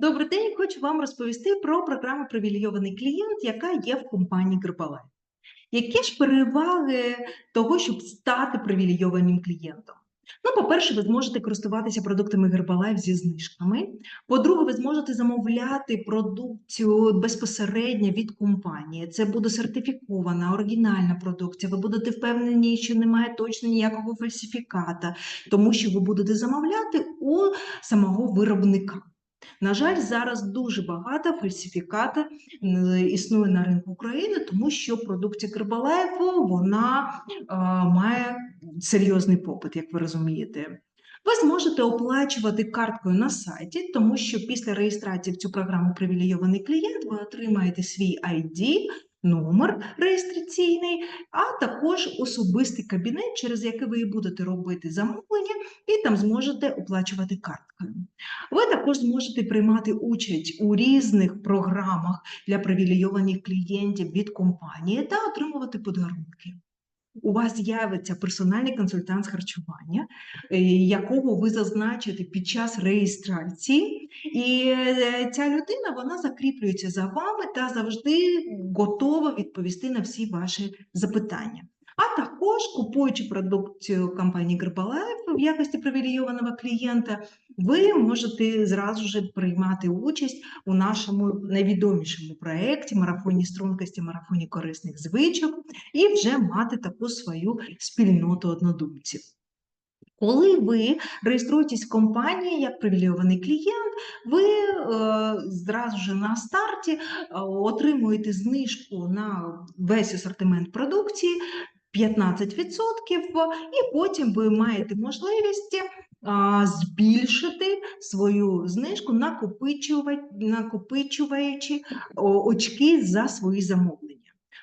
Добрий день, хочу вам розповісти про програму Привілейований клієнт, яка є в компанії Грибалай. Які ж переваги того, щоб стати привілейованим клієнтом? Ну, по-перше, ви зможете користуватися продуктами Herbalife зі знижками. По-друге, ви зможете замовляти продукцію безпосередньо від компанії. Це буде сертифікована, оригінальна продукція. Ви будете впевнені, що немає точно ніякого фальсифіката, тому що ви будете замовляти у самого виробника. На жаль, зараз дуже багато фальсифіката існує на ринку України, тому що продукція Крибалаєву вона має серйозний попит, як ви розумієте. Ви зможете оплачувати карткою на сайті, тому що після реєстрації в цю програму привілейований клієнт ви отримаєте свій ID, номер реєстраційний, а також особистий кабінет, через який ви будете робити замовлення, і там зможете оплачувати карткою. Ви також зможете приймати участь у різних програмах для привілейованих клієнтів від компанії та отримувати подарунки. У вас з'явиться персональний консультант з харчування, е, якого ви зазначите під час реєстрації, і е, ця людина вона закріплюється за вами та завжди готова відповісти на всі ваші запитання. А також, купуючи продукцію компанії Herbalife в якості привілейованого клієнта, ви можете зразу ж приймати участь у нашому найвідомішому проєкті марафоні стрункості, марафоні корисних звичок і вже мати таку свою спільноту однодумців. Коли ви реєструєтесь в компанії як привілейований клієнт, ви е, зразу ж на старті е, отримуєте знижку на весь асортимент продукції 15%, і потім ви маєте можливість збільшити свою знижку, накопичуючи очки за свої замовлення.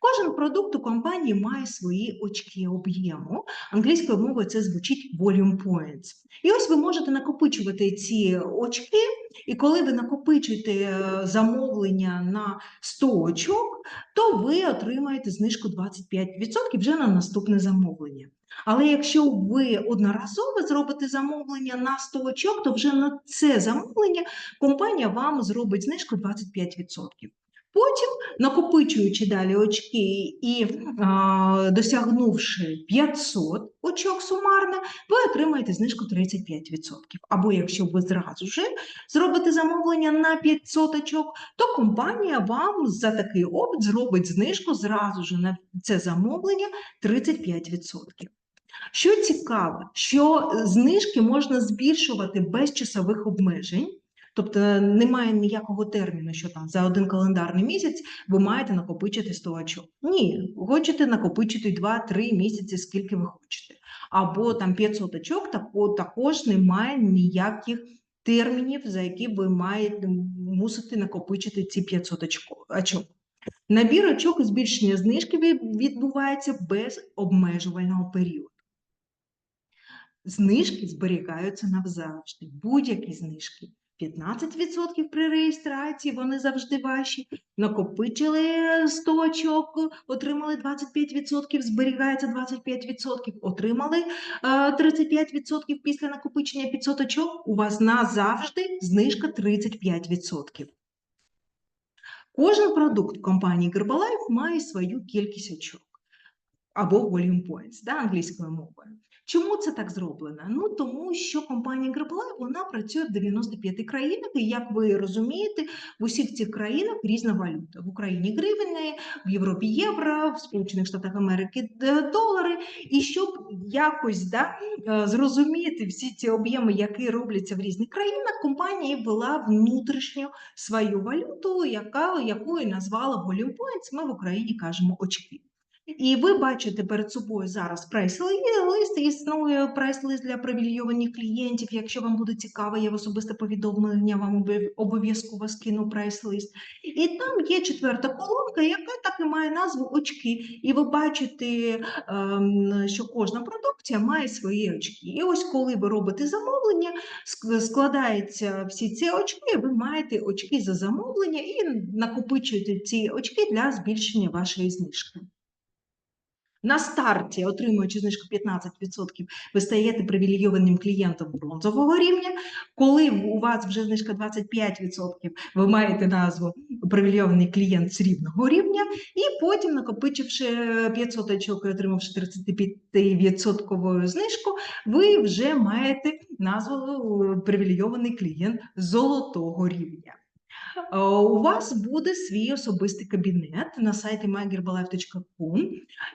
Кожен продукт у компанії має свої очки об'єму. Англійською мовою це звучить volume points. І ось ви можете накопичувати ці очки, і коли ви накопичуєте е, замовлення на 100 очок, то ви отримаєте знижку 25% вже на наступне замовлення. Але якщо ви одноразово зробите замовлення на 100 очок, то вже на це замовлення компанія вам зробить знижку 25%. Потім, накопичуючи далі очки і а, досягнувши 500 очок сумарно, ви отримаєте знижку 35%. Або якщо ви зразу ж зробите замовлення на 500 очок, то компанія вам за такий опит зробить знижку зразу ж на це замовлення 35%. Що цікаво, що знижки можна збільшувати без часових обмежень. Тобто немає ніякого терміну, що там за один календарний місяць ви маєте накопичити 100 очок. Ні, хочете накопичити 2-3 місяці, скільки ви хочете. Або там 500 очок, тако- також немає ніяких термінів, за які ви маєте мусите накопичити ці 500 очок. Набір очок і збільшення знижки відбувається без обмежувального періоду. Знижки зберігаються навзавжди. Будь-які знижки. 15% при реєстрації, вони завжди ваші. Накопичили 100 очок, отримали 25%, зберігається 25%, отримали е, 35% після накопичення 500 очок, у вас назавжди знижка 35%. Кожен продукт компанії Herbalife має свою кількість очок або volume points, да, англійською мовою. Чому це так зроблено? Ну тому що компанія Herbalife, вона працює в 95 країнах, і як ви розумієте, в усіх цих країнах різна валюта. В Україні гривні, в Європі євро, в Сполучених Штатах Америки долари. І щоб якось да, е, зрозуміти всі ці об'єми, які робляться в різних країнах, компанія ввела внутрішню свою валюту, яка, якою назвала volume points, ми в Україні кажемо очки. І ви бачите перед собою зараз прайс-лист, існує прайс-лист для привілейованих клієнтів. Якщо вам буде цікаво, я в особисте повідомлення вам обов'язково скину прайс-лист. І там є четверта колонка, яка так і має назву очки. І ви бачите, ем, що кожна продукція має свої очки. І ось коли ви робите замовлення, складаються всі ці очки, ви маєте очки за замовлення і накопичуєте ці очки для збільшення вашої знижки. На старті, отримуючи знижку 15%, ви стаєте привілейованим клієнтом бронзового рівня. Коли у вас вже знижка 25%, ви маєте назву привілейований клієнт срібного рівня, і потім, накопичивши 500 очок і отримавши 35% знижку, ви вже маєте назву привілейований клієнт золотого рівня. Е, У вас буде свій особистий кабінет на сайті mygerbalife.com,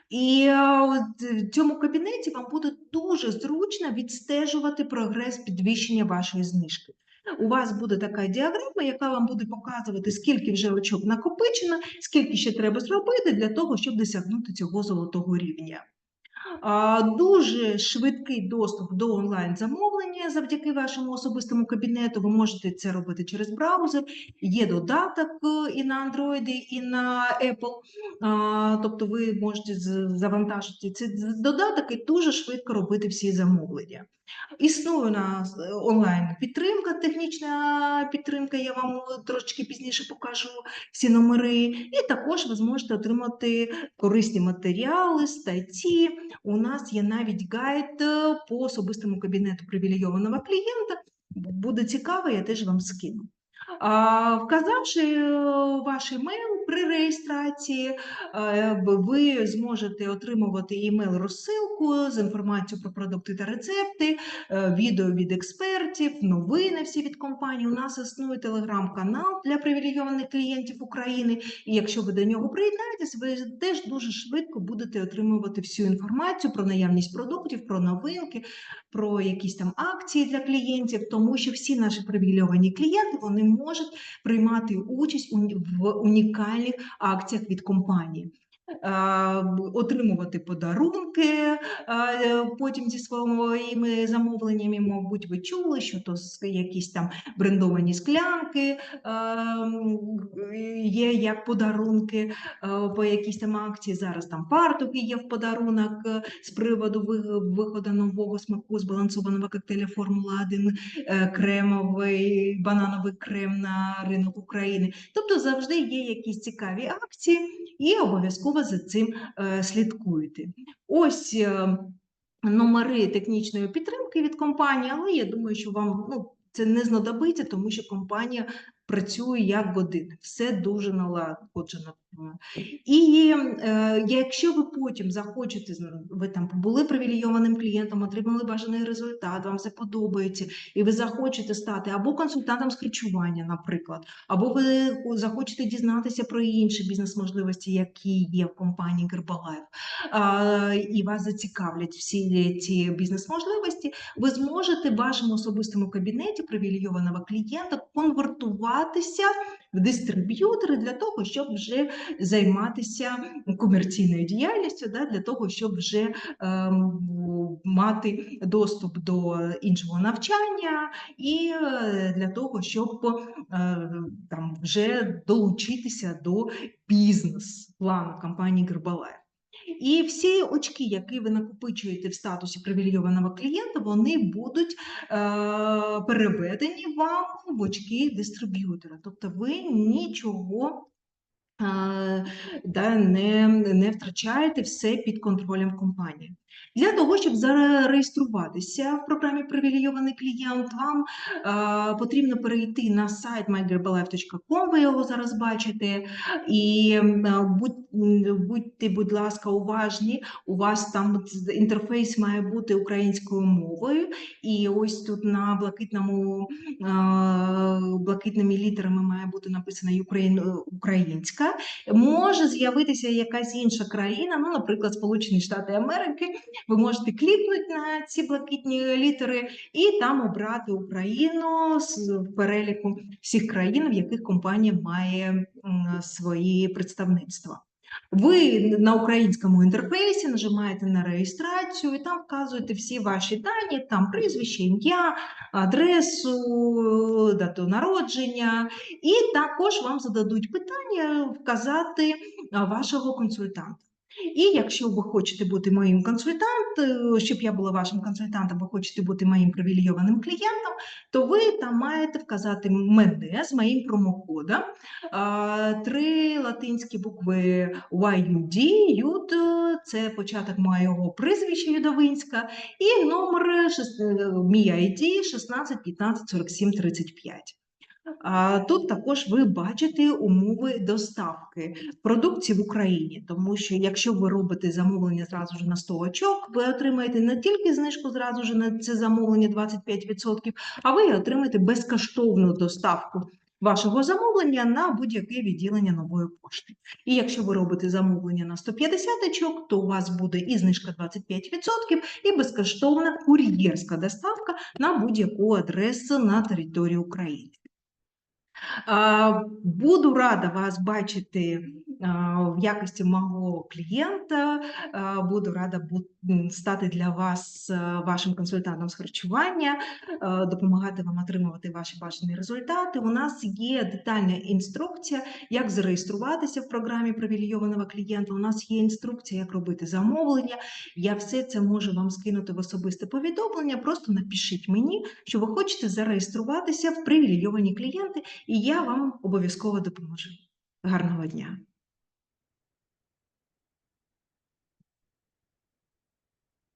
і е, в цьому кабінеті вам буде дуже зручно відстежувати прогрес підвищення вашої знижки. У вас буде така діаграма, яка вам буде показувати, скільки вже очок накопичено, скільки ще треба зробити для того, щоб досягнути цього золотого рівня. Дуже швидкий доступ до онлайн-замовлення завдяки вашому особистому кабінету. Ви можете це робити через браузер. Є додаток е, і на Android, і на Apple. Тобто ви можете завантажити цей додаток і дуже швидко робити всі замовлення. Існує у нас е, онлайн підтримка, технічна підтримка. Я вам е, трошки пізніше покажу всі номери. І також ви зможете отримати корисні матеріали, статті. У нас є навіть гайд е, по особистому кабінету привілейованого клієнта. Буде цікаво, я теж вам скину. Вказавши е, ваш емейл при реєстрації, е, ви зможете отримувати імейл-розсилку з інформацією про продукти та рецепти, е, відео від експертів, новини всі від компанії. У нас існує телеграм-канал для привілейованих клієнтів України. І якщо ви до нього приєднаєтесь, ви теж дуже швидко будете отримувати всю інформацію про наявність продуктів, про новинки, про якісь там акції для клієнтів, тому що всі наші привілейовані клієнти вони можуть приймати участь в унікальних акціях від компанії. Отримувати подарунки е, потім зі своїми замовленнями, мабуть, ви чули, що то якісь там брендовані склянки є як подарунки по якійсь там акції. Зараз там партуки є в подарунок е, з приводу ви- виходу нового смаку збалансованого коктейля Формула 1 е, кремовий банановий крем на ринок України. Тобто завжди є якісь цікаві акції, і обов'язково за цим слідкуєте. слідкуйте. Ось. е, Номери технічної підтримки від компанії, але я думаю, що вам ну, це не знадобиться, тому що компанія працює як години, все дуже налагоджено. І е, якщо ви потім захочете, ви там побули привілейованим клієнтом, отримали бажаний результат, вам все подобається, і ви захочете стати або консультантом з харчування, наприклад, або ви захочете дізнатися про інші бізнес-можливості, які є в компанії Herbalife, а, і вас зацікавлять всі ці бізнес-можливості, ви зможете в вашому особистому кабінеті привілейованого клієнта конвертуватися в дистриб'ютори для того, щоб вже займатися комерційною діяльністю, да, для того, щоб вже ем, мати доступ до іншого навчання і е, для того, щоб е, там вже долучитися до бізнес-плану компанії Herbalife. І всі очки, які ви накопичуєте в статусі привілейованого клієнта, вони будуть е, переведені вам в очки дистриб'ютора. Тобто ви нічого е, да, не, не втрачаєте все під контролем компанії. Для того, щоб зареєструватися в програмі Привілейований клієнт, вам е, потрібно перейти на сайт mygerbalife.com, ви його зараз бачите, і е, будь, будьте, будь ласка, уважні, у вас там інтерфейс має бути українською мовою, і ось тут на блакитному, е, блакитними літерами має бути написано «Україн- українська. Може з'явитися якась інша країна, ну, наприклад, Сполучені Штати Америки. Ви можете клікнути на ці блакитні літери і там обрати Україну з переліку всіх країн, в яких компанія має свої представництва. Ви на українському інтерфейсі нажимаєте на реєстрацію і там вказуєте всі ваші дані, там прізвище, ім'я, адресу, дату народження, і також вам зададуть питання вказати вашого консультанта. І якщо ви хочете бути моїм консультантом, щоб я була вашим консультантом, ви хочете бути моїм привілейованим клієнтом, то ви там маєте вказати мене з моїм промокодом. Три латинські букви YUD, юд – це початок моєго прізвища Юдовинська, і номер е, мій ID 16 15 47 35. Тут також ви бачите умови доставки продукції в Україні, тому що якщо ви робите замовлення зразу ж на 100 очок, ви отримаєте не тільки знижку зразу ж на це замовлення 25%, а ви отримаєте безкоштовну доставку вашого замовлення на будь-яке відділення нової пошти. І якщо ви робите замовлення на 150 очок, то у вас буде і знижка 25%, і безкоштовна кур'єрська доставка на будь-яку адресу на території України. Буду рада вас бачити в якості мого клієнта. Буду рада стати для вас вашим консультантом з харчування, допомагати вам отримувати ваші бажані результати. У нас є детальна інструкція, як зареєструватися в програмі привілейованого клієнта. У нас є інструкція, як робити замовлення. Я все це можу вам скинути в особисте повідомлення. Просто напишіть мені, що ви хочете зареєструватися в привілейовані клієнти і я вам обов'язково допоможу. Гарного дня!